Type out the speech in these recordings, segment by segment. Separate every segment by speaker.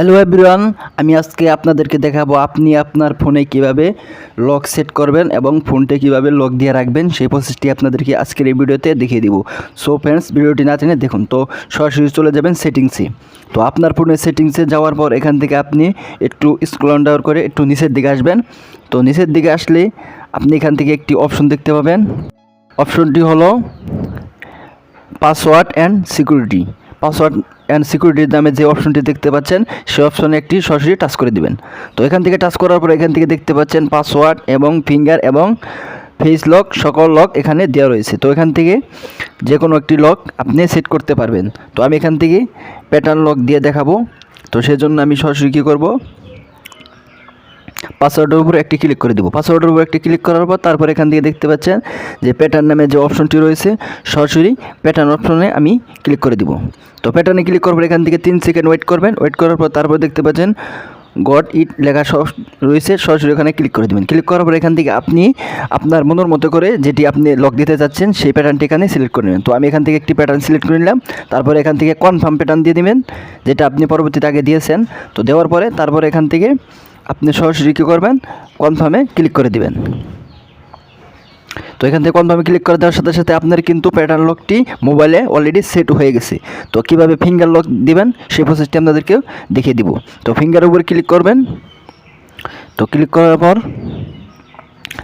Speaker 1: Hello everyone আমি আজকে আপনাদেরকে দেখাবো আপনি আপনার ফোনে কীভাবে লক সেট করবেন এবং ফোনটা কীভাবে লক দিয়ে রাখবেন, সেই প্রসেসটি আপনাদেরকে আজকের এই ভিডিওতে দেখিয়ে দিব। সো ফ্রেন্ডস ভিডিওটি না টেনে দেখুন, তো সরাসরি চলে যাবেন সেটিংসে তো আপনার ফোনের সেটিংসে যাওয়ার পর এখান থেকে আপনি একটু স্ক্রল ডাউন করে একটু নিচের দিকে আসবেন। তো নিচের দিকে আসলে আপনি এখান থেকে একটি অপশন দেখতে পাবেন। অপশনটি হলো password and security password and সিকিউরিটির নামে যে অপশনটি দেখতে পাচ্ছেন, সেই অপশনে একটি সরাসরি টাচ করে দিবেন। তো এখান থেকে টাচ করার পর এখান থেকে দেখতে পাচ্ছেন পাসওয়ার্ড এবং ফিঙ্গার এবং ফেস লক সকল লক এখানে দেওয়া রয়েছে। তো এখান থেকে যে কোনো একটি লক আপনি সেট করতে পারবেন। তো আমি এখান থেকে প্যাটার্ন লক দিয়ে দেখাবো। তো সেজন্য আমি সরাসরি কী করব? পাসওয়ার্ডের উপর একটি ক্লিক করে দেবো। পাসওয়ার্ডের উপর একটি ক্লিক করার পর তারপর এখান থেকে দেখতে পাচ্ছেন যে প্যাটার্ন নামে যে অপশনটি রয়েছে, সরাসরি প্যাটার্ন অপশনে আমি ক্লিক করে দিব। তো প্যাটার্নে ক্লিক পর এখান থেকে তিন সেকেন্ড ওয়েট করবেন। ওয়েট করার পর তারপর দেখতে পাচ্ছেন গড ইট লেখা সব রয়েছে, সরাসরি ওখানে ক্লিক করে দেবেন। ক্লিক করার পর এখান থেকে আপনি, আপনার মনের মতো করে যেটি আপনি লক দিতে চাচ্ছেন, সেই প্যাটার্নটি এখানে সিলেক্ট করে নেবেন। তো আমি এখান থেকে একটি প্যাটার্ন সিলেক্ট করে নিলাম, তারপরে এখান থেকে কনফার্ম প্যাটার্ন দিয়ে দিবেন, যেটা আপনি পরবর্তীতে আগে দিয়েছেন। তো দেওয়ার পরে তারপরে এখান থেকে আপনি সরাসরি কী করবেন কনফার্মে ক্লিক করে দিবেন। তো এখান থেকে কনফার্মে ক্লিক করে দেওয়ার সাথে সাথে আপনার কিন্তু প্যাটার্ন লকটি মোবাইলে অলরেডি সেট হয়ে গেছে। তো কীভাবে ফিঙ্গার লক দিবেন? সেই প্রসেসটি আপনাদেরকে দেখিয়ে দিব। তো ফিঙ্গার উপরে ক্লিক করবেন। তো ক্লিক করার পর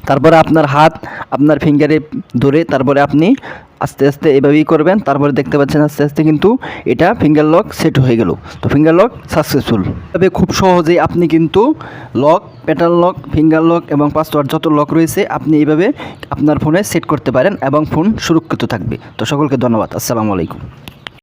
Speaker 1: তারপরে আপনার হাত আপনার ফিঙ্গারে ধরে তারপরে আপনি আস্তে আস্তে এভাবেই করবেন, তারপরে দেখতে পাচ্ছেন আস্তে আস্তে কিন্তু এটা ফিঙ্গার লক সেট হয়ে গেল। তো ফিঙ্গার লক সাকসেসফুল তবে খুব সহজেই আপনি কিন্তু lock pattern lock finger lock এবং পাসওয়ার্ড যত লক রয়েছে, আপনি এইভাবে আপনার ফোনে সেট করতে পারেন এবং ফোন সুরক্ষিত থাকবে। তো সকলকে ধন্যবাদ। আসসালামু আলাইকুম।